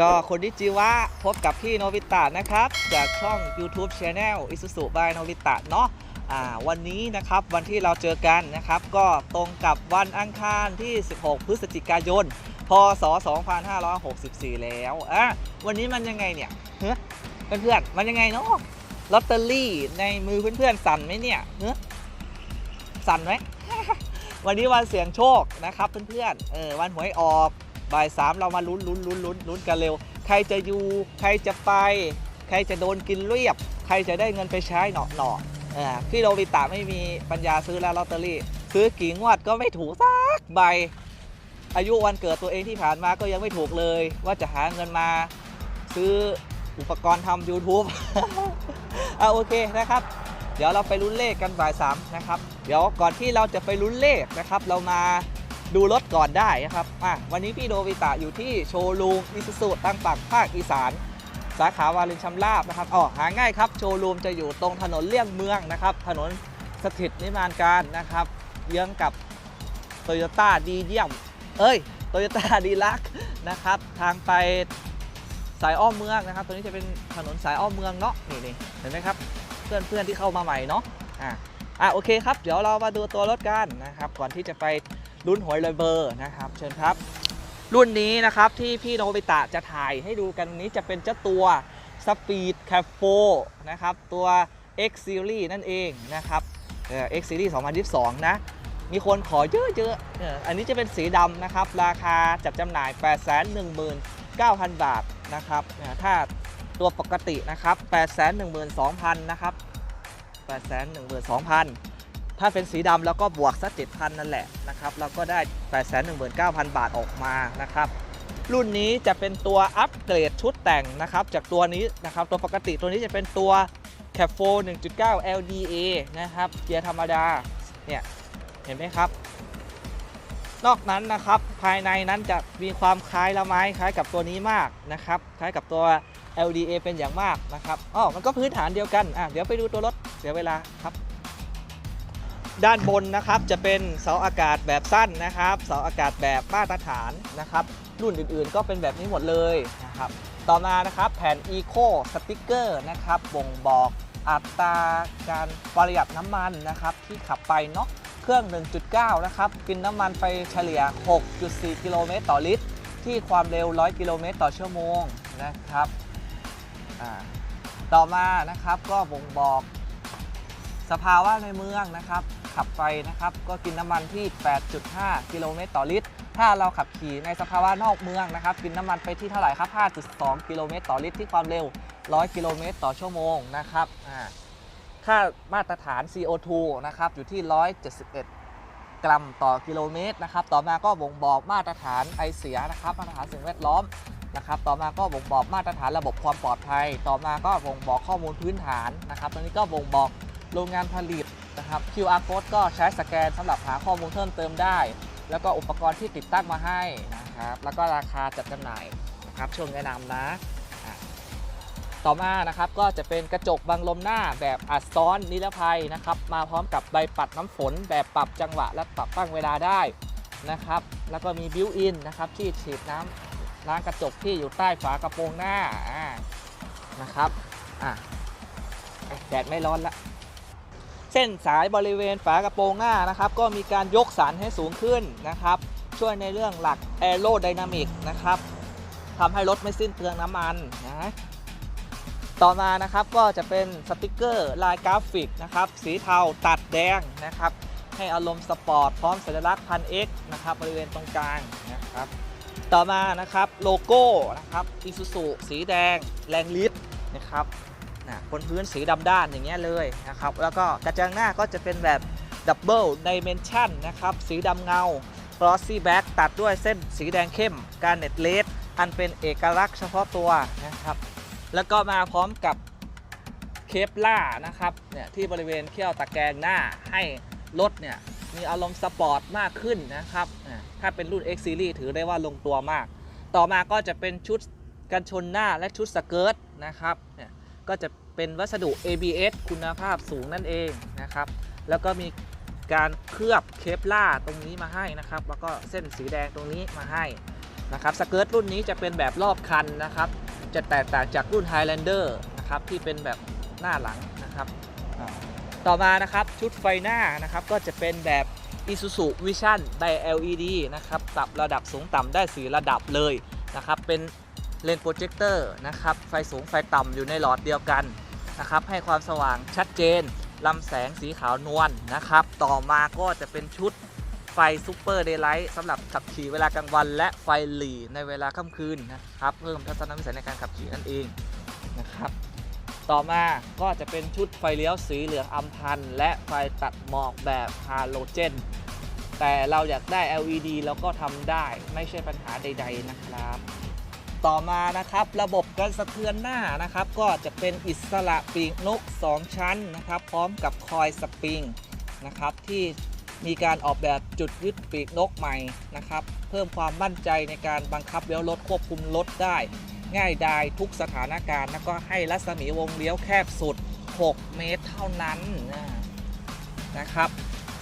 ก็คนที่จิวะพบกับพี่โนบิตะนะครับ จากช่อง YouTube Channel Isuzu by โนบิตะเนาะวันนี้นะครับวันที่เราเจอกันนะครับ ก็ตรงกับวันอังคารที่ 16 พฤศจิกายน พศ 2564 แล้วอะวันนี้มันยังไงเนี่ยเฮ้เพื่อนๆมันยังไงเนาะลอตเตอรี่ในมือเพื่อนๆสั่นไหมเนี่ยเฮ้สั่นไหมวันนี้วันเสี่ยงโชคนะครับเพื่อนๆเออวันหวยออก บ่ายสามเรามาลุ้นลุ้นลุ้นลุ้นลุ้นกันเร็ว ใครจะอยู่ ใครจะไป ใครจะโดนกินเรียบ ใครจะได้เงินไปใช้หนอหนอพี่โรบิตะไม่มีปัญญาซื้อแล้วลอตเตอรี่ ซื้อกี่งวดก็ไม่ถูกสักใบ อายุวันเกิดตัวเองที่ผ่านมาก็ยังไม่ถูกเลย ว่าจะหาเงินมาซื้ออุปกรณ์ทำ YouTube อะโอเคนะครับเดี๋ยวเราไปลุ้นเลขกันบ่ายสามนะครับ เดี๋ยวก่อนที่เราจะไปลุ้นเลขนะครับ เรามา ดูรถก่อนได้นะครับอะวันนี้พี่โดวิตะอยู่ที่โชว์รูมอิสุสุตั้งปักภาคอีสาน สาขาวารินชำราบนะครับอ๋อหาง่ายครับ โชว์รูมจะอยู่ตรงถนนเลี่ยงเมืองนะครับ ถนนสถิตนิมานการนะครับ เยื้องกับโตโยต้าดีเดียม เอ้ยโตโยต้าดีลักนะครับ ทางไปสายอ้อมเมืองนะครับ ตัวนี้จะเป็นถนนสายอ้อมเมืองเนาะ นี่นี่เห็นไหมครับ เพื่อนเพื่อนที่เข้ามาใหม่เนาะ อะอะโอเคครับ เดี๋ยวเรามาดูตัวรถกันนะครับ ก่อนที่จะไป ลุ้นหวยเลยเบอร์นะครับ เชิญครับ รุ่นนี้นะครับที่พี่โนบิตะจะถ่ายให้ดูกันนนี้จะเป็นเจ้าตัว Speed c a f 4นะครับ ตัว X Series นั่นเองนะครับเอ่อ X Series 2022 นะ มีคนขอเยอะๆอันนี้จะเป็นสีดำนะครับ ราคาจัดจำหน่าย 819,000 บาทนะครับ ถ้าตัวปกตินะครับ 812,000 นะครับ 812,000 ถ้าเป็นสีดำแล้วก็บวกสัก7,000 นั่นแหละนะครับเราก็ได้ 819,000 บาทออกมานะครับ รุ่นนี้จะเป็นตัวอัปเกรดชุดแต่งนะครับ จากตัวนี้นะครับ ตัวปกติตัวนี้จะเป็นตัว c a p 4 1.9 LDA นะครับ เกียร์ธรรมดา เนี่ย เห็นไหมครับ นอกนั้นนะครับ ภายในนั้นจะมีความคล้ายละไม้คล้ายกับตัวนี้มากนะครับ คล้ายกับตัว LDA เป็นอย่างมากนะครับ อ๋อ มันก็พื้นฐานเดียวกัน อะ เดี๋ยวไปดูตัวรถ เสียเวลาครับ ด้านบนนะครับจะเป็นเสาอากาศแบบสั้นนะครับ เสาอากาศแบบมาตรฐานนะครับ รุ่นอื่นๆก็เป็นแบบนี้หมดเลยนะครับ ต่อมานะครับแผ่น Eco Sticker นะครับบ่งบอกอัตราการประหยัดน้ำมันนะครับ ที่ขับไปเนาะเครื่อง 1.9 นะครับ กินน้ำมันไปเฉลี่ย 6.4 กิโลเมตรต่อลิตร ที่ความเร็ว 100 กิโลเมตรต่อชั่วโมงนะครับ ต่อมานะครับก็บ่งบอกสภาวะในเมืองนะครับ ขับไปนะครับก็กินน้ำมันที่ 8.5 กิโลเมตรต่อลิตร ถ้าเราขับขี่ในสภาวะนอกเมืองนะครับกินน้ำมันไปที่เท่าไหร่ครับ 5.2 กิโลเมตรต่อลิตรที่ความเร็ว 100 กิโลเมตรต่อชั่วโมงนะครับค่ามาตรฐาน CO2 นะครับอยู่ที่ 171 กรัมต่อกิโลเมตรนะครับต่อมาก็บ่งบอกมาตรฐานไอเสียนะครับมาตรฐานสิ่งแวดล้อมนะครับต่อมาก็บ่งบอกมาตรฐานระบบความปลอดภัย ต่อมาก็บ่งบอกข้อมูลพื้นฐานนะครับตรงนี้ก็บ่งบอกโรงงานผลิต นะครับ QR code ก็ใช้สแกนสำหรับหาข้อมูลเพิ่มเติมได้ แล้วก็อุปกรณ์ที่ติดตั้งมาให้นะครับ แล้วก็ราคาจัดจำหน่ายนะครับช่วงแนะนำนะ ต่อมานะครับก็จะเป็นกระจกบังลมหน้าแบบอัดซ้อนนิรภัยนะครับ มาพร้อมกับใบปัดน้ำฝน แบบปรับจังหวะและปรับตั้งเวลาได้นะครับ แล้วก็มีบิวอินนะครับที่ฉีดน้ำล้างกระจกที่อยู่ใต้ฝากระโปรงหน้าอ่านะครับอะแดดไม่ร้อนละ เส้นสายบริเวณฝากระโปรงหน้านะครับ ก็มีการยกสันให้สูงขึ้นนะครับ ช่วยในเรื่องหลักแอโร d y นามิกนะครับทำให้รถไม่สิ้นเปลืองน้ำมันนะต่อมานะครับก็จะเป็นสติกเกอร์ลายกราฟิกนะครับ สีเทาตัดแดงนะครับ ให้อารมณ์สปอร์ตพร้อมสัญลักษณ์พัน X นะครับบริเวณตรงกลางนะครับ ต่อมานะครับโลโก้นะครับอิซูซุสีแดงแรงลิตนะครับ นะบนพื้นสีดำด้านอย่างเงี้ยเลยนะครับแล้วก็กระจังหน้าก็จะเป็นแบบดับเบิลดิเมนชันนะครับสีดำเงา glossy back ตัดด้วยเส้นสีแดงเข้มการเน็ตเลสอันเป็นเอกลักษณ์เฉพาะตัวนะครับ แล้วก็มาพร้อมกับเคปล่านะครับเนี่ยที่บริเวณเขี้ยวตะแกรงหน้าให้รถเนี่ยมีอารมณ์สปอร์ตมากขึ้นนะครับ ถ้าเป็นรุ่น X Series ถือได้ว่าลงตัวมาก ต่อมาก็จะเป็นชุดกันชนหน้าและชุดสเกิร์ตนะครับเนี่ยก็จะ เป็นวัสดุ ABS คุณภาพสูงนั่นเองนะครับ แล้วก็มีการเคลือบเคปล่าตรงนี้มาให้นะครับ แล้วก็เส้นสีแดงตรงนี้มาให้นะครับสเกิร์ตรุ่นนี้จะเป็นแบบรอบคันนะครับ จะแตกต่างจากรุ่น Highlander นะครับที่เป็นแบบหน้าหลังนะครับ ต่อมานะครับชุดไฟหน้านะครับก็จะเป็นแบบ Isuzu Vision ได LED นะครับปรับระดับสูงต่ำได้4ระดับเลยนะครับเป็น เลนส์โปรเจคเตอร์นะครับ ไฟสูงไฟต่ำอยู่ในหลอดเดียวกันนะครับ ให้ความสว่างชัดเจนลำแสงสีขาวนวลนะครับ ต่อมาก็จะเป็นชุดไฟซูเปอร์เดย์ไลท์สำหรับขับขี่เวลากลางวัน และไฟหลีในเวลาค่ำคืนนะครับ เพิ่มทัศนวิสัยในการขับขี่นั่นเองนะครับ ต่อมาก็จะเป็นชุดไฟเลี้ยวสีเหลืองอำพันธ์และไฟตัดหมอกแบบฮาโลเจนแต่เราอยากได้ LED เราก็ทำได้ไม่ใช่ปัญหาใด ๆ นะครับ ต่อมานะครับ ระบบการสะเทือนหน้านะครับ ก็จะเป็นอิสระปีกนก 2 ชั้นนะครับ พร้อมกับคอยสปริงนะครับที่มีการออกแบบจุดยึดปีกนกใหม่นะครับ เพิ่มความมั่นใจในการบังคับเลี้ยวรถควบคุมรถได้ ง่ายดายทุกสถานการณ์แล้วก็ให้รัศมีวงเลี้ยวแคบสุด 6 เมตรเท่านั้นนะครับ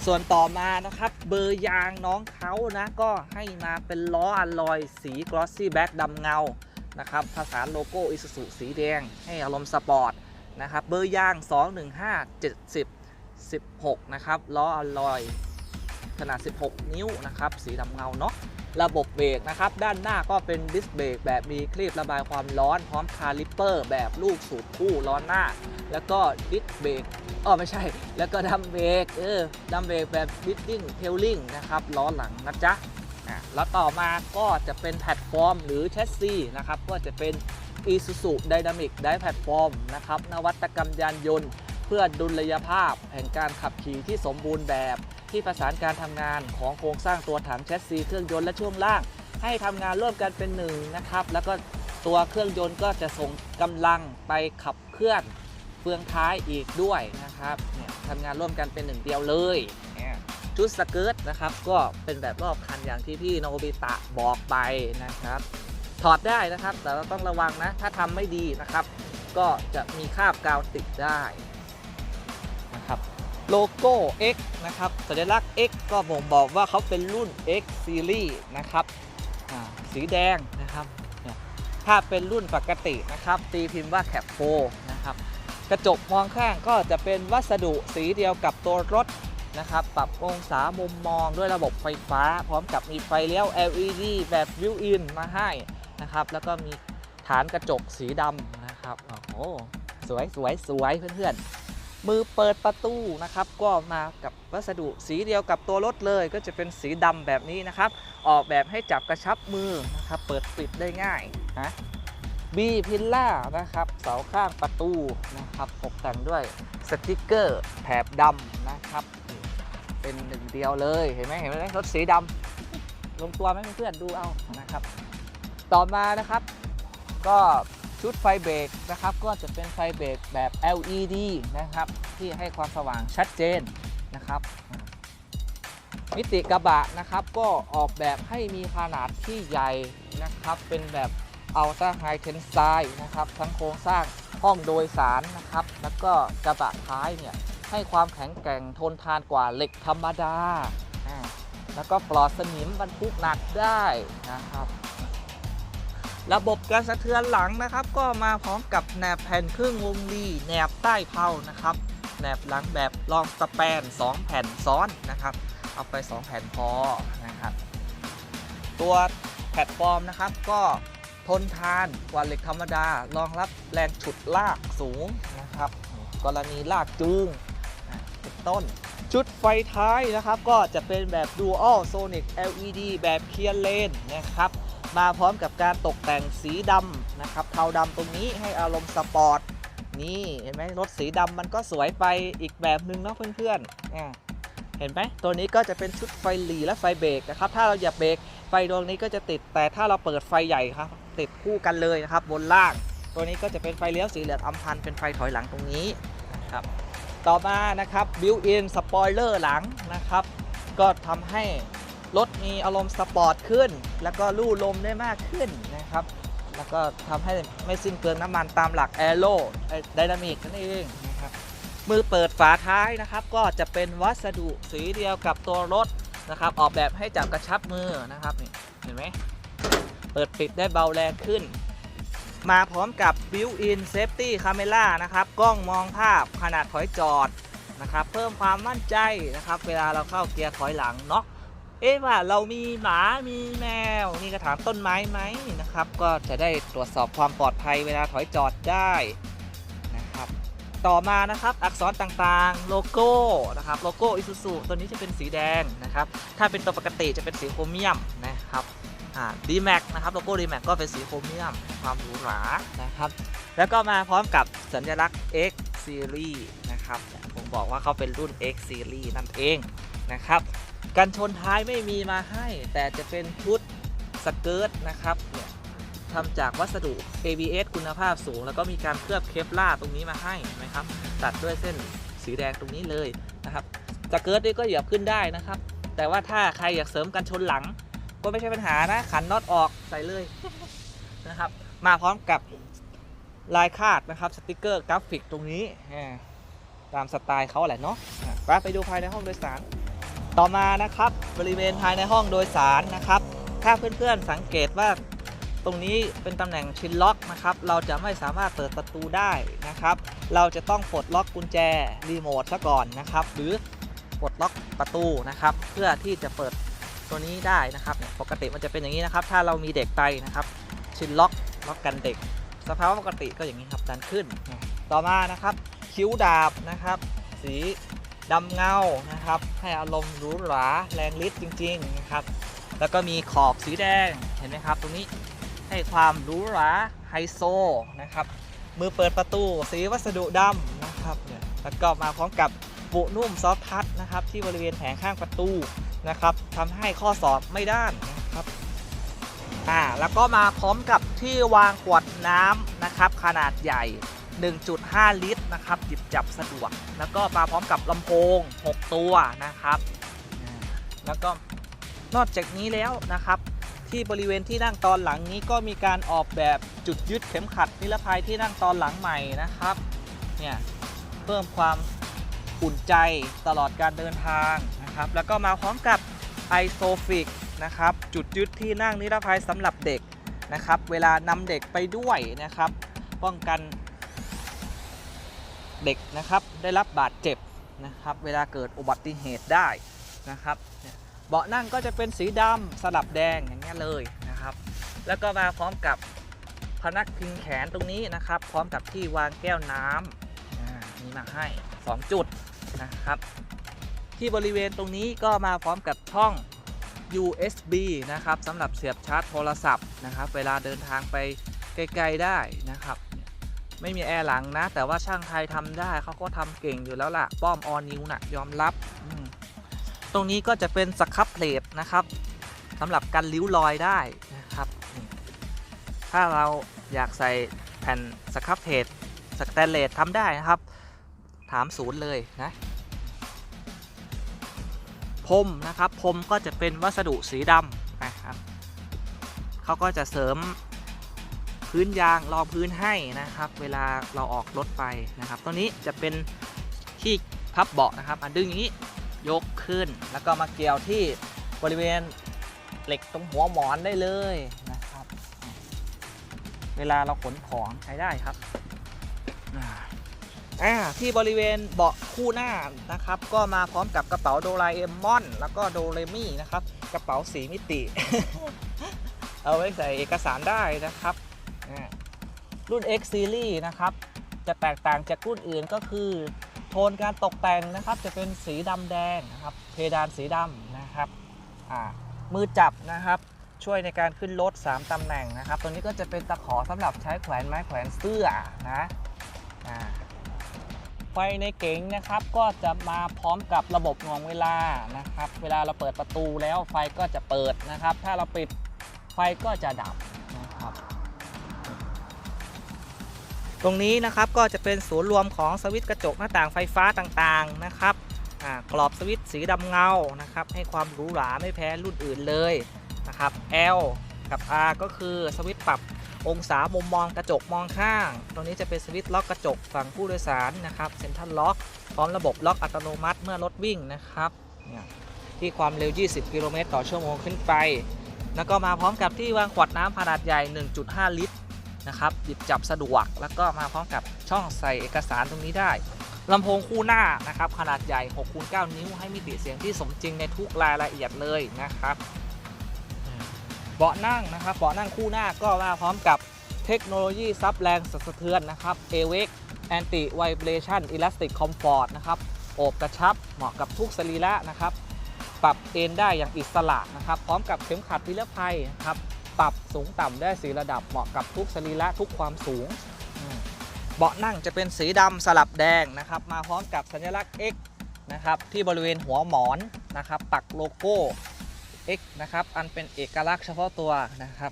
ส่วนต่อมานะครับเบอร์ยางน้องเขานะก็ให้มาเป็นล้ออลลอยสีกลอสซี่แบ็กดำเงานะครับภาษาโลโก้อิ u z u สีแดง ให้อารมณ์สปอร์ตนะครับเบอร์ยาง 215 70 16 นะครับล้ออลลอยขนาด 16 นิ้วนะครับ สีดำเงาเนาะ ระบบเบรกนะครับ ด้านหน้าก็เป็นดิสเบรกแบบมีคลีบระบายความร้อนพร้อมคาลิปเปอร์แบบลูกสูบคู่ล้อหน้า แล้วก็ดิสเบรกอ๋อไม่ใช่ แล้วก็ดัมเบรกเออดัมเบรกแบบดิสติ้งเทลลิงนะครับล้อหลังนะจ๊ะแล้วต่อมาก็จะเป็นแพลตฟอร์มหรือแชสซีนะครับก็จะเป็น Isuzu Dynamic d i Platform นะครับนวัตกรรมยานยนต์ เพื่อดุลยภาพแห่งการขับขี่ที่สมบูรณ์แบบ ที่ประสานการทำงานของโครงสร้างตัวถังแชสซีเครื่องยนต์และช่วงล่าง ให้ทำงานร่วมกันเป็นหนึ่งนะครับ แล้วก็ตัวเครื่องยนต์ก็จะส่งกำลังไปขับเคลื่อนเฟืองท้ายอีกด้วยนะครับเนี่ยทำงานร่วมกันเป็นหนึ่งเดียวเลยเนี่ยชุดสเกิร์ตนะครับก็เป็นแบบรอบคันอย่างที่พี่โนบิตะบอกไปนะครับถอดได้นะครับ แต่เราต้องระวังนะ ถ้าทำไม่ดีนะครับ ก็จะมีคราบกาวติดได้นะครับ โลโก้ X นะครับสัญลักษณ์ X ก็บ่งบอกว่าเขาเป็นรุ่น X Series นะครับสีแดงนะครับ ถ้าเป็นรุ่นปกตินะครับ ตีพิมพ์ว่า Cap 4นะครับ กระจกมองข้างก็จะเป็นวัสดุสีเดียวกับตัวรถนะครับ ปรับองศามุมมองด้วยระบบไฟฟ้า พร้อมกับมีไฟเลี้ยว LED แบบวิวอินมาให้นะครับ แล้วก็มีฐานกระจกสีดำนะครับ โอ้โห สวยสวยสวยเพื่อนๆ มือเปิดประตูนะครับ ก็มากับวัสดุสีเดียวกับตัวรถเลยก็จะเป็นสีดำแบบนี้นะครับ ออกแบบให้จับกระชับมือนะครับ เปิดปิดได้ง่ายนะบีพิลล่านะครับ เสาข้างประตูนะครับตกแต่งด้วยสติกเกอร์แถบดำนะครับ เป็นหนึ่งเดียวเลยเห็นไหมเห็นไหมรถสีดำลงตัวไหมเพื่อนดูเอานะครับ ต่อมานะครับ ก็ ชุดไฟเบรกนะครับก็จะเป็นไฟเบรกแบบ LED นะครับที่ให้ความสว่างชัดเจนนะครับมิติกระบะนะครับก็ออกแบบให้มีขนาดที่ใหญ่นะครับเป็นแบบอัลต a าไฮเทนไซนะครับทั้งโครงสร้างห้องโดยสารนะครับ แล้วก็กระบะท้ายเนี่ยให้ความแข็งแกร่งทนทานกว่าเหล็กธรรมดา แล้วก็ปลอดสนิมบรรทุกหนักได้นะครับ ระบบการสะเทือนหลังนะครับ ก็มาพร้อมกับแหนบแผ่นครึ่งวงรีแหนบใต้เพลานะครับแหนบหลังแบบรองสแปน 2 แผ่นซ้อนนะครับ เอาไป 2 แผ่นพอนะครับ ตัวแพลตฟอร์มนะครับ ก็ทนทานกว่าเหล็กธรรมดารองรับแรงฉุดลากสูงนะครับ กรณีลากจูงเป็นต้น ชุดไฟท้ายนะครับ ก็จะเป็นแบบ Dual Sonic LED แบบเคลียร์เลนนะครับ มาพร้อมกับการตกแต่งสีดำนะครับเทาดำตรงนี้ให้อารมณ์สปอร์ตนี่เห็นไหมรถสีดำมันก็สวยไปอีกแบบหนึ่งเนาะเพื่อนๆเห็นไหมตัวนี้ก็จะเป็นชุดไฟหลีและไฟเบรกนะครับถ้าเราอย่าเบรกไฟดวงนี้ก็จะติดแต่ถ้าเราเปิดไฟใหญ่ครับ ติดคู่กันเลยนะครับบนล่าง ตัวนี้ก็จะเป็นไฟเลี้ยวสีเหลืองอำพันเป็นไฟถอยหลังตรงนี้นะครับต่อมานะครับบิวอินสปอยเลอร์หลังนะครับ ก็ทำให้ รถมีอารมณ์สปอร์ตขึ้น แล้วก็ลู่ลมได้มากขึ้นนะครับ แล้วก็ทำให้ไม่สิ้นเปลืองน้ำมันตามหลักแอโร่ไดนามิกนั่นเองนะครับมือเปิดฝาท้ายนะครับ ก็จะเป็นวัสดุสีเดียวกับตัวรถนะครับ ออกแบบให้จับกระชับมือนะครับนี่เห็นไหมเปิดปิดได้เบาแรงขึ้น มาพร้อมกับ built-in safety camera นะครับ กล้องมองภาพขนาดถอยจอดนะครับ เพิ่มความมั่นใจนะครับ เวลาเราเข้าเกียร์ถอยหลังเนาะ เอ๊ะว่าเรามีหมา มีแมว มีกระถางต้นไม้ไหมนะครับ ก็จะได้ตรวจสอบความปลอดภัยเวลาถอยจอดได้นะครับ ต่อมานะครับอักษรต่างๆ โลโก้นะครับ โลโก้อิซูซูตัวนี้จะเป็นสีแดงนะครับ ถ้าเป็นตัวปกติจะเป็นสีโครเมียมนะครับอ่า D-Max นะครับ โลโก้ D-Max ก็เป็นสีโครเมียม ความหรูหรานะครับ แล้วก็มาพร้อมกับสัญลักษณ์ X Series นะครับ ผมบอกว่าเขาเป็นรุ่น X Series นั่นเองนะครับ กันชนท้ายไม่มีมาให้ แต่จะเป็นชุดสเกิร์ตนะครับเนี่ยทำจากวัสดุ ABS คุณภาพสูง แล้วก็มีการเคลือบเคปลาตรงนี้มาให้นะครับ ตัดด้วยเส้นสีแดงตรงนี้เลยนะครับสเกิร์ตนี่ก็เหยียบขึ้นได้นะครับ แต่ว่าถ้าใครอยากเสริมกันชนหลัง ก็ไม่ใช่ปัญหานะ ขันน็อตออกใส่เลยนะครับ มาพร้อมกับลายคาดนะครับสติกเกอร์กราฟิกตรงนี้ตามสไตล์เขาแหละเนาะไปดูภายในห้องโดยสาร ต่อมานะครับบริเวณภายในห้องโดยสารนะครับ ถ้าเพื่อนๆสังเกตว่าตรงนี้เป็นตำแหน่งชินล็อกนะครับ เราจะไม่สามารถเปิดประตูได้นะครับ เราจะต้องปลดล็อกกุญแจรีโมทซะก่อนนะครับ หรือปลดล็อกประตูนะครับ เพื่อที่จะเปิดตัวนี้ได้นะครับปกติมันจะเป็นอย่างนี้นะครับ ถ้าเรามีเด็กไปนะครับ ชินล็อกล็อกกันเด็ก สภาวะปกติก็อย่างนี้ครับดันขึ้น ต่อมานะครับ คิ้วดาบนะครับ สี ดำเงานะครับ ให้อารมณ์หรูหราแรงฤทธิ์จริงๆนะครับ แล้วก็มีขอบสีแดงเห็นไหมครับ ตรงนี้ให้ความหรูหราไฮโซนะครับ มือเปิดประตูสีวัสดุดำนะครับเนี่ยแล้วก็มาพร้อมกับบุนุ่มซอฟทัชนะครับ ที่บริเวณแผงข้างประตูนะครับทำให้ข้อสอบไม่ด้านนะครับอ่าแล้วก็มาพร้อมกับที่วางขวดน้ำนะครับ ขนาดใหญ่ 1.5 ลิตรนะครับหยิบจับสะดวก แล้วก็มาพร้อมกับลำโพง 6 ตัวนะครับแล้วก็นอกจากนี้แล้วนะครับที่บริเวณที่นั่งตอนหลังนี้ก็มีการออกแบบจุดยึดเข็มขัดนิรภัยที่นั่งตอนหลังใหม่นะครับเนี่ยเพิ่มความอุ่นใจตลอดการเดินทางนะครับ แล้วก็มาพร้อมกับ i s o f i c นะครับจุดยึดที่นั่งนิรภัยสำหรับเด็กนะครับ เวลานำเด็กไปด้วยนะครับ ป้องกัน เด็กนะครับได้รับบาดเจ็บนะครับเวลาเกิดอุบัติเหตุได้นะครับเบาะนั่งก็จะเป็นสีดำสลับแดงอย่างเงี้ยเลยนะครับ แล้วก็มาพร้อมกับพนักพิงแขนตรงนี้นะครับ พร้อมกับที่วางแก้วน้ำอ่มีมาให้ 2 จุดนะครับ ที่บริเวณตรงนี้ก็มาพร้อมกับช่อง USB นะครับสำหรับเสียบชาร์จโทรศัพท์นะครับ เวลาเดินทางไปไกลๆได้นะครับ ไม่มีแอร์หลังนะ แต่ว่าช่างไทยทำได้เขาก็ทำเก่งอยู่แล้วล่ะ ป้อมออนิวนะ่ะยอมรับ ตรงนี้ก็จะเป็นสครับเพลทนะครับสำหรับกันริ้วรอยได้นะครับ ถ้าเราอยากใส่แผ่นสครับเพลทสแตนเลสทำได้นะครับ ถามศูนย์เลยนะพรมนะครับพรมก็จะเป็นวัสดุสีดำนะครับเขาก็จะเสริม พื้นยางรองพื้นให้นะครับ เวลาเราออกรถไปนะครับตัวนี้จะเป็นที่พับเบาะนะครับอันดึงอย่างนี้ยกขึ้น แล้วก็มาเกี่ยวที่บริเวณเหล็กตรงหัวหมอนได้เลยนะครับ เวลาเราขนของใช้ได้ครับอ่าที่บริเวณเบาะคู่หน้านะครับ ก็มาพร้อมกับกระเป๋าโดราเอมอน แล้วก็โดเรมี่นะครับ กระเป๋าสีมิติ เอาไว้ใส่เอกสารได้นะครับ รุ่น X Series นะครับ จะแตกต่างจากรุ่นอื่นก็คือ โทนการตกแต่งนะครับ จะเป็นสีดำแดงนะครับ เพดานสีดำนะครับมือจับนะครับช่วยในการขึ้นรถ 3 ตำแหน่งนะครับ ตัวนี้ก็จะเป็นตะขอสำหรับใช้แขวนไม้แขวนเสื้อนะอไฟในเก๋งนะครับก็จะมาพร้อมกับระบบหน่วงเวลานะครับ เวลาเราเปิดประตูแล้วไฟก็จะเปิดนะครับ ถ้าเราปิดไฟก็จะดับ ตรงนี้นะครับก็จะเป็นศูนย์รวมของสวิตช์กระจกหน้าต่างไฟฟ้าต่างๆนะครับกรอบสวิตช์สีดำเงานะครับให้ความหรูหราไม่แพ้รุ่นอื่นเลยนะครับ L กับ R ก็คือสวิตช์ปรับองศามุมมองกระจกมองข้าง ตรงนี้จะเป็นสวิตช์ล็อกกระจกฝั่งผู้โดยสารนะครับเซ็นทรัลล็อกพร้อมระบบล็อกอัตโนมัติเมื่อรถวิ่งนะครับที่ความเร็ว 20 กิโลเมตรต่อชั่วโมงขึ้นไป แล้วก็มาพร้อมกับที่วางขวดน้ำขนาดใหญ่ 1.5 ลิตร นะครับหยิบจับสะดวกแล้วก็มาพร้อมกับช่องใส่เอกสารตรงนี้ได้ลำโพงคู่หน้านะครับขนาดใหญ่6คูณ9นิ้วให้มิติเสียงที่สมจริงในทุกรายละเอียดเลยนะครับ เบาะนั่งนะครับเบาะนั่งคู่หน้าก็มาพร้อมกับเทคโนโลยีซับแรงสั่นสะเทือนนะครับ a w a k Anti Vibration Elastic Comfort นะครับโอบกระชับเหมาะกับทุกสรีระนะครับ ปรับเอนได้อย่างอิสระนะครับ พร้อมกับเข็มขัดนิรภัยนะครับ ปรับสูงต่ำได้สีระดับเหมาะกับทุกสรีระทุกความสูง เบาะนั่งจะเป็นสีดำสลับแดงนะครับ มาพร้อมกับสัญลักษณ์ X นะครับที่บริเวณหัวหมอนนะครับปักโลโก้ X นะครับอันเป็นเอกลักษณ์เฉพาะตัวนะครับ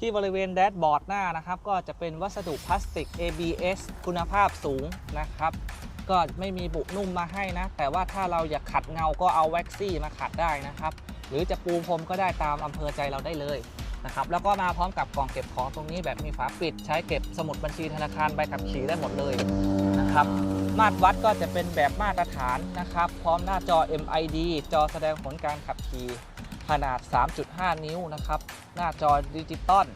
ที่บริเวณแดชบอร์ดหน้านะครับก็จะเป็นวัสดุพลาสติก ABS คุณภาพสูงนะครับ ก็ไม่มีบุนุ่มมาให้นะ แต่ว่าถ้าเราอยากขัดเงาก็เอาแว็กซี่มาขัดได้นะครับ หรือจะปูพรมก็ได้ตามอำเภอใจเราได้เลย นะครับแล้วก็มาพร้อมกับกล่องเก็บของตรงนี้แบบมีฝาปิด ใช้เก็บสมุดบัญชีธนาคารใบขับขี่ได้หมดเลยนะครับมาตรวัดก็จะเป็นแบบมาตรฐานนะครับ พร้อมหน้าจอ MID จอแสดงผลการขับขี่ขนาด 3.5 นิ้วนะครับ หน้าจอดิจิตอล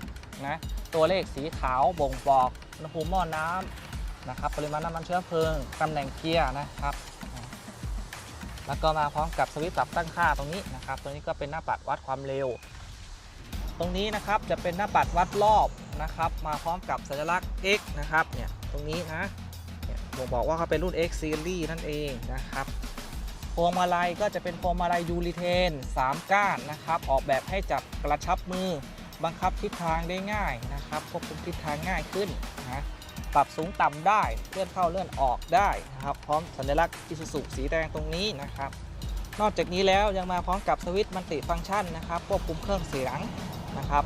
นะตัวเลขสีขาวบ่งบอกอุณหภูมิหม้อน้ำนะครับปริมาณน้ำมันเชื้อเพลิงตำแหน่งเกียร์นะครับแล้วก็มาพร้อมกับสวิตช์ปรับตั้งค่าตรงนี้นะครับ ตัวนี้ก็เป็นหน้าปัดวัดความเร็ว รงนี้นะครับจะเป็นหน้าปัดวัดรอบนะครับ มาพร้อมกับสัญลักษณ์ X นะครับเนี่ยตรงนี้นะเนี่ยบ่งบอกว่าเขาเป็นรุ่น X Series นั่นเองนะครับพวงมาลัยก็จะเป็นพวงมาลัยยูริเทน 3 ก้านนะครับ ออกแบบให้จับกระชับมือ บังคับทิศทางได้ง่ายนะครับควบคุมทิศทางง่ายขึ้นนะปรับสูงต่ำได้เลื่อนเข้าเลื่อนออกได้นะครับ พร้อมสัญลักษณ์อิซูซุสีแดงตรงนี้นะครับ นอกจากนี้แล้วยังมาพร้อมกับสวิตช์มัลติฟังก์ชันนะครับควบคุมเครื่องเสียง นะครับ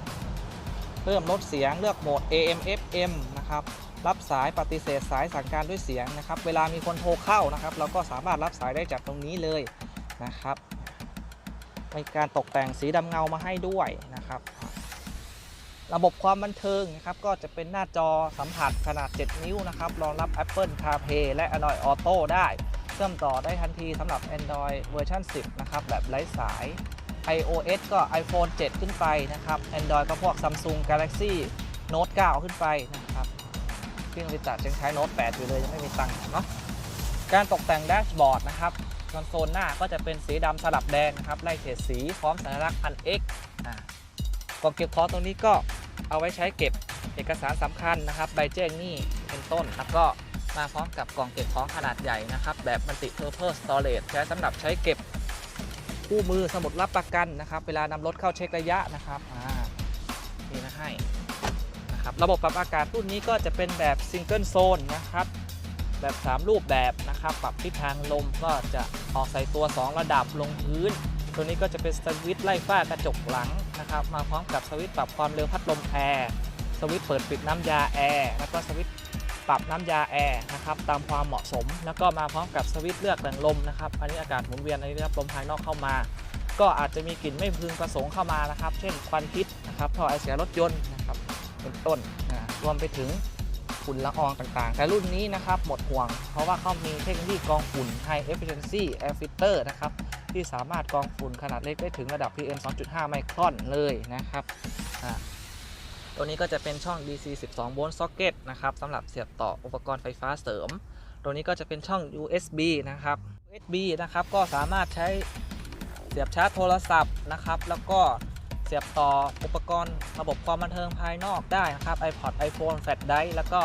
เพิ่มลดเสียงเลือกโหมด AM FM นะครับรับสายปฏิเสธสายสั่งการด้วยเสียงนะครับ เวลามีคนโทรเข้านะครับ เราก็สามารถรับสายได้จากตรงนี้เลยนะครับมีการตกแต่งสีดำเงามาให้ด้วยนะครับ ระบบความบันเทิงนะครับก็จะเป็นหน้าจอสัมผัสขนาด 7 นิ้วนะครับรองรับ Apple CarPlay และ Android Auto ได้ เชื่อมต่อได้ทันทีสำหรับ Android เวอร์ชัน10 นะครับ แบบไร้สาย iOS ก็ iPhone 7 ขึ้นไปนะครับ Android ก็พวก Samsung Galaxy Note 9 ขึ้นไปนะครับพี่นริตะยังใช้ Note 8 อยู่เลย ยังไม่มีตังค์เนาะการตกแต่งแดชบอร์ดนะครับคอนโซลหน้าก็จะเป็นสีดำสลับแดงนะครับไล่เฉดสีพร้อมสัญลักษณ์พัน X อ่ากล่องเก็บของตรงนี้ก็เอาไว้ใช้เก็บเอกสารสำคัญนะครับ ใบแจ้งหนี้เป็นต้นแล้วก็มาพร้อมกับกล่องเก็บของขนาดใหญ่นะครับ แบบ multi purpose storage ใช้สำหรับใช้เก็บ คู่มือสมุดรับประกันนะครับ เวลานำรถเข้าเช็คระยะนะครับอ่านี่นะให้นะครับระบบปรับอากาศรุ่นนี้ก็จะเป็นแบบซิงเกิลโซนนะครับแบบ 3 รูปแบบนะครับ ปรับทิศทางลมก็จะออกใส่ตัว 2 ระดับลงพื้น ตัวนี้ก็จะเป็นสวิตช์ไล่ฝ้ากระจกหลังนะครับ มาพร้อมกับสวิตช์ปรับความเร็วพัดลมแอร์สวิตช์เปิดปิดน้ำยาแอร์แล้วก็สวิตช์ ปรับน้ำยาแอร์นะครับตามความเหมาะสม แล้วก็มาพร้อมกับสวิตช์เลือกแหล่งลมนะครับอันนี้อากาศหมุนเวียนอันนี้รับลมภายนอกเข้ามา ก็อาจจะมีกลิ่นไม่พึงประสงค์เข้ามานะครับ เช่นควันพิษนะครับท่อไอเสียรถยนต์นะครับเป็นต้นนะรวมไปถึงฝุ่นละอองต่างๆ แต่รุ่นนี้นะครับหมดห่วง เพราะว่าเขามีเทคโนโลยีกองฝุ่น High Efficiency Air Filter นะครับที่สามารถกองฝุ่นขนาดเล็กได้ถึงระดับ PM 2.5 ไมครอนเลยนะครับอ่า ตัวนี้ก็จะเป็นช่อง DC 12โวลต์ซ็อกเก็ตนะครับสำหรับเสียบต่ออุปกรณ์ไฟฟ้าเสริม ตัวนี้ก็จะเป็นช่อง USB นะครับ USB นะครับก็สามารถใช้เสียบชาร์จโทรศัพท์นะครับแล้วก็เสียบต่ออุปกรณ์ระบบความบันเทิงภายนอกได้นะครับ iPod iPhone Flash Drive แล้วก็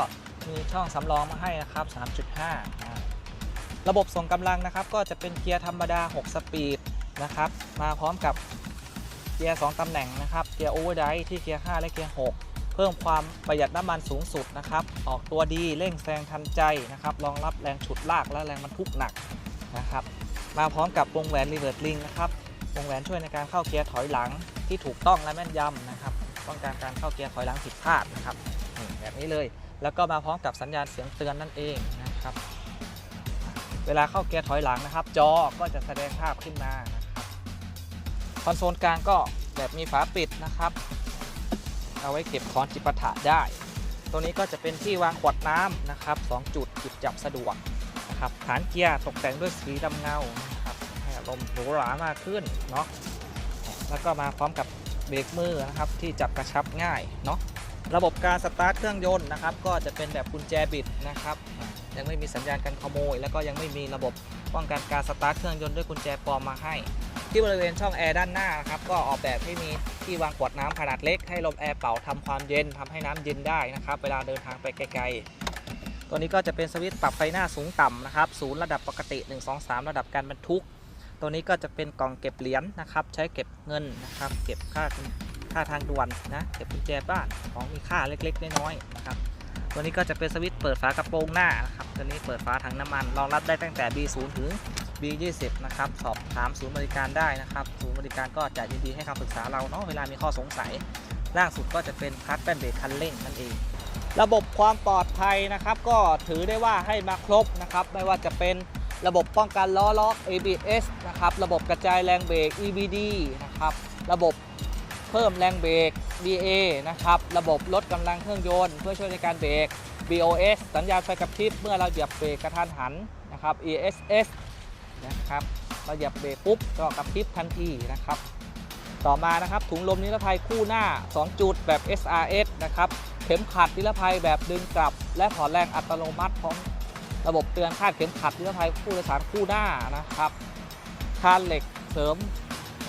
มีช่องสำรองมาให้นะครับ 3.5นะระบบส่งกำลังนะครับก็จะเป็นเกียร์ธรรมดา 6 สปีดนะครับ มาพร้อมกับ เกียร์2ตำแหน่งนะครับ เกียร์โอเวอร์ไดที่เกียร์ 5 และเกียร์ 6 เพิ่มความประหยัดน้ำมันสูงสุดนะครับ ออกตัวดีเร่งแซงทันใจนะครับ รองรับแรงฉุดลากและแรงบรรทุกหนักนะครับ มาพร้อมกับวงแหวนรีเวิร์ดลิงนะครับ วงแหวนช่วยในการเข้าเกียร์ถอยหลังที่ถูกต้องและแม่นยำนะครับ ป้องกันการเข้าเกียร์ถอยหลังผิดพลาดนะครับแบบนี้เลย แล้วก็มาพร้อมกับสัญญาณเสียงเตือนนั่นเองนะครับ เวลาเข้าเกียร์ถอยหลังนะครับ จอก็จะแสดงภาพขึ้นมานะ คอนโซลกลางก็แบบมีฝาปิดนะครับ เอาไว้เก็บของจิปาถะได้ ตัวนี้ก็จะเป็นที่วางขวดน้ำนะครับ2จุดจิบจับสะดวกนะครับฐานเกียร์ตกแต่งด้วยสีดำเงานะครับให้อารมณ์หรูหรามากขึ้นเนาะแล้วก็มาพร้อมกับเบรกมือนะครับที่จับกระชับง่ายเนาะระบบการสตาร์ทเครื่องยนต์นะครับ ก็จะเป็นแบบกุญแจบิดนะครับ ยังไม่มีสัญญาณการขโมย แล้วก็ยังไม่มีระบบป้องกันการสตาร์ทเครื่องยนต์ด้วยกุญแจปลอมมาให้ ที่บริเวณช่องแอร์ด้านหน้านะครับก็ออกแบบให้มีที่วางขวดน้ำขนาดเล็กให้ลมแอร์เป่าทำความเย็นทำให้น้ำเย็นได้นะครับ เวลาเดินทางไปไกลๆ ตัวนี้ก็จะเป็นสวิตช์ปรับไฟหน้าสูงต่ำนะครับศูนย์ระดับปกติ 1 2 3 ระดับการบรรทุก ตัวนี้ก็จะเป็นกล่องเก็บเหรียญนะครับ ใช้เก็บเงินนะครับ เก็บค่าค่าทางด่วนนะเก็บกุญแจบ้านของมีค่าเล็กๆน้อยๆนะครับตัวนี้ก็จะเป็นสวิตช์เปิดฝากระโปรงหน้านะครับตัวนี้เปิดฝาถังน้ำมันรองรับได้ตั้งแต่ B0 ถึง B20 นะครับสอบถามศูนย์บริการได้นะครับศูนย์บริการก็จะยินดีให้คำปรึกษาเราเนาะเวลามีข้อสงสัย ล่างสุดก็จะเป็นคลัตแป้นเบรกคันเร่งนั่นเอง ระบบความปลอดภัยนะครับ ก็ถือได้ว่าให้มาครบนะครับ ไม่ว่าจะเป็นระบบป้องกันล้อล็อก ABS นะครับระบบกระจายแรงเบรก EBD นะครับระบบเพิ่มแรงเบรก BA นะครับระบบลดกำลังเครื่องยนต์ เพื่อช่วยในการเบรก BOS สัญญาณไฟกระพริบเมื่อเราเหยียบเบรกกระทันหันนะครับ ESS นะครับเราเหยียบเบรกปุ๊บก็กระพริบทันทีนะครับ ต่อมานะครับถุงลมนิรภัยคู่หน้า 2 จุดแบบ SRS นะครับเข็มขัดนิรภัยแบบดึงกลับ และถอนแรงอัตโนมัติพร้อมระบบเตือนคาดเข็มขัดนิรภัยผู้โดยสารคู่หน้านะครับคานเหล็กเสริม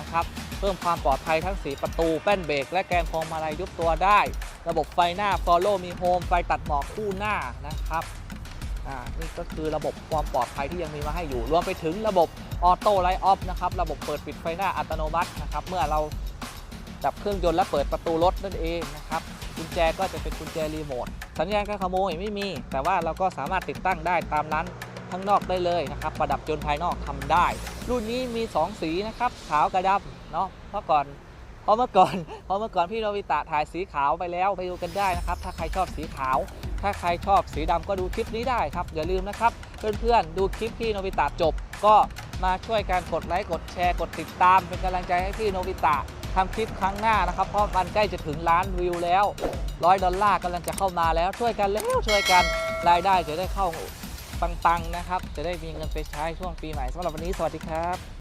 นะครับเพิ่มความปลอดภัยทั้ง4ประตูแป้นเบรกและแกนพวงมาลัยยุบตัวได้ ระบบไฟหน้า Follow มีโฮมไฟตัดหมอกคู่หน้านะครับ อ่านี่ก็คือระบบความปลอดภัยที่ยังมีมาให้อยู่ รวมไปถึงระบบออโต้ไลท์ออฟนะครับ ระบบเปิดปิดไฟหน้าอัตโนมัตินะครับ เมื่อเราดับเครื่องยนต์และเปิดประตูรถนั่นเองนะครับกุญแจก็จะเป็นกุญแจรีโมท สัญญาณการขโมยไม่มี แต่ว่าเราก็สามารถติดตั้งได้ตามร้านข้างนอกได้เลยนะครับ ประดับยนต์ภายนอกทำได้ รุ่นนี้มี 2 สีนะครับ ขาวกับดำเนาะ เพราะก่อนเพราะเมื่อก่อนเพราะเมื่อก่อนพี่โนบิตะถ่ายสีขาวไปแล้วไปดูกันได้นะครับ ถ้าใครชอบสีขาว ถ้าใครชอบสีดำก็ดูคลิปนี้ได้ครับ อย่าลืมนะครับ เพื่อนๆ ดูคลิปพี่โนบิตะจบ ก็มาช่วยกันกดไลค์กดแชร์กดติดตาม เป็นกำลังใจให้พี่โนบิตะทำคลิปครั้งหน้านะครับ เพราะมันใกล้จะถึงล้านวิวแล้วร้อยดอลลาร์กำลังจะเข้ามาแล้วช่วยกันแล้วช่วยกันรายได้จะได้เข้าปังๆนะครับ จะได้มีเงินไปใช้ช่วงปีใหม่สำหรับวันนี้สวัสดีครับ